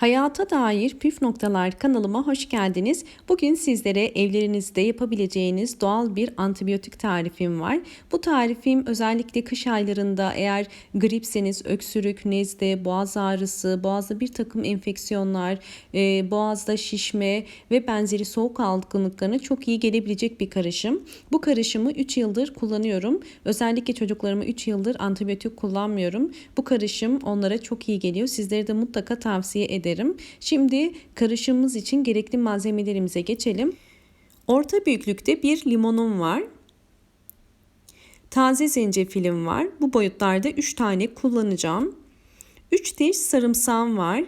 Hayata dair püf noktalar kanalıma hoş geldiniz. Bugün sizlere evlerinizde yapabileceğiniz doğal bir antibiyotik tarifim var. Bu tarifim özellikle kış aylarında eğer gripseniz, öksürük, nezle, boğaz ağrısı, boğazda bir takım enfeksiyonlar, e, boğazda şişme ve benzeri soğuk algınlıklarına çok iyi gelebilecek bir karışım. Bu karışımı 3 yıldır kullanıyorum. Özellikle çocuklarıma 3 yıldır antibiyotik kullanmıyorum. Bu karışım onlara çok iyi geliyor. Sizlere de mutlaka tavsiye ederim ederim. Şimdi karışımımız için gerekli malzemelerimize geçelim. Orta büyüklükte bir limonum var. Taze zencefilim var. Bu boyutlarda 3 tane kullanacağım. 3 diş sarımsağım var.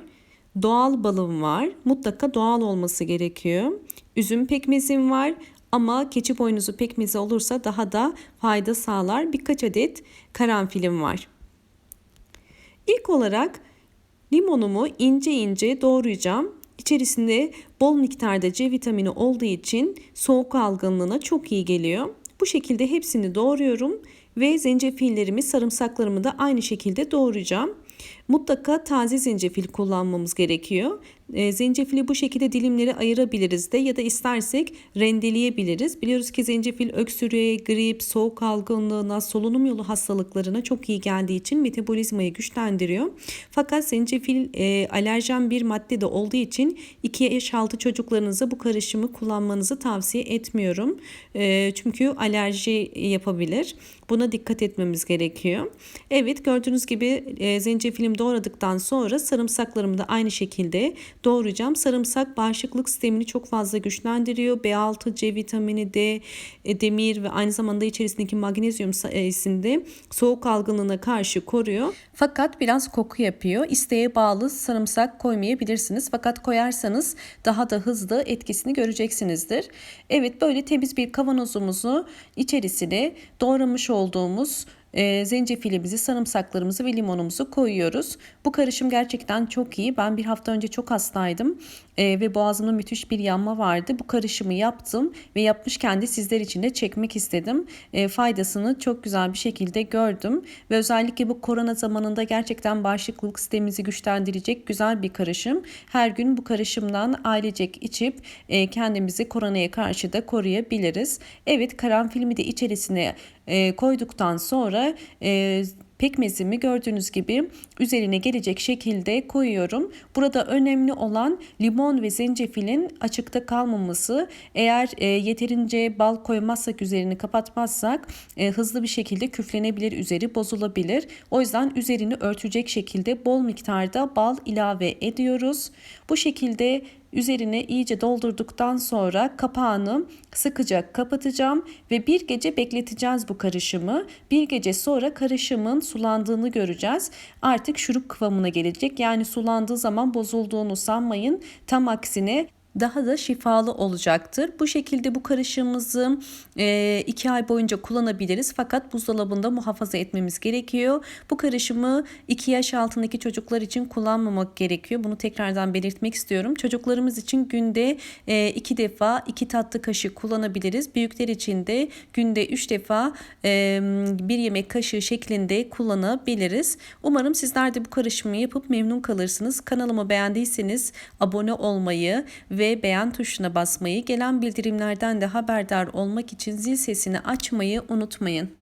Doğal balım var. Mutlaka doğal olması gerekiyor. Üzüm pekmezim var ama keçi boynuzu pekmezi olursa daha da fayda sağlar. Birkaç adet karanfilim var. İlk olarak Limonumu ince ince doğrayacağım. İçerisinde bol miktarda C vitamini olduğu için soğuk algınlığına çok iyi geliyor. Bu şekilde hepsini doğruyorum ve zencefillerimi, sarımsaklarımı da aynı şekilde doğrayacağım. Mutlaka taze zencefil kullanmamız gerekiyor. E, zencefili bu şekilde dilimlere ayırabiliriz de ya da istersek rendeleyebiliriz. Biliyoruz ki zencefil öksürüğe, grip, soğuk algınlığına, solunum yolu hastalıklarına çok iyi geldiği için metabolizmayı güçlendiriyor. Fakat zencefil e, alerjen bir madde de olduğu için 2 yaş altı çocuklarınıza bu karışımı kullanmanızı tavsiye etmiyorum. E, çünkü alerji yapabilir. Buna dikkat etmemiz gerekiyor. Evet gördüğünüz gibi e, zencefilimi doğradıktan sonra sarımsaklarımı da aynı şekilde doğrayacağım. Sarımsak bağışıklık sistemini çok fazla güçlendiriyor. B6, C vitamini, D, e, demir ve aynı zamanda içerisindeki magnezyum sayesinde soğuk algınlığına karşı koruyor. Fakat biraz koku yapıyor. İsteğe bağlı sarımsak koymayabilirsiniz. Fakat koyarsanız daha da hızlı etkisini göreceksinizdir. Evet böyle temiz bir kavanozumuzu içerisine doğramış olduğumuz e, zencefilimizi, sarımsaklarımızı ve limonumuzu koyuyoruz. Bu karışım gerçekten çok iyi. Ben bir hafta önce çok hastaydım e, ve boğazımda müthiş bir yanma vardı. Bu karışımı yaptım ve yapmışken de sizler için de çekmek istedim. E, faydasını çok güzel bir şekilde gördüm ve özellikle bu korona zamanında gerçekten bağışıklık sistemimizi güçlendirecek güzel bir karışım. Her gün bu karışımdan ailecek içip e, kendimizi koronaya karşı da koruyabiliriz. Evet karanfilimi de içerisine e, koyduktan sonra e, pekmezimi gördüğünüz gibi üzerine gelecek şekilde koyuyorum. Burada önemli olan limon ve zencefilin açıkta kalmaması. Eğer e, yeterince bal koymazsak üzerini kapatmazsak hızlı bir şekilde küflenebilir üzeri bozulabilir. O yüzden üzerini örtecek şekilde bol miktarda bal ilave ediyoruz. Bu şekilde Üzerine iyice doldurduktan sonra kapağını sıkıca kapatacağım ve bir gece bekleteceğiz bu karışımı. Bir gece sonra karışımın sulandığını göreceğiz. Artık şurup kıvamına gelecek. Yani sulandığı zaman bozulduğunu sanmayın. Tam aksine daha da şifalı olacaktır. Bu şekilde bu karışımımızı e, iki ay boyunca kullanabiliriz fakat buzdolabında muhafaza etmemiz gerekiyor. Bu karışımı 2 yaş altındaki çocuklar için kullanmamak gerekiyor. Bunu tekrardan belirtmek istiyorum. Çocuklarımız için günde 2 e, defa 2 tatlı kaşığı kullanabiliriz. Büyükler için de günde 3 defa e, bir yemek kaşığı şeklinde kullanabiliriz. Umarım sizler de bu karışımı yapıp memnun kalırsınız. Kanalımı beğendiyseniz abone olmayı ve ve beğen tuşuna basmayı, gelen bildirimlerden de haberdar olmak için zil sesini açmayı unutmayın.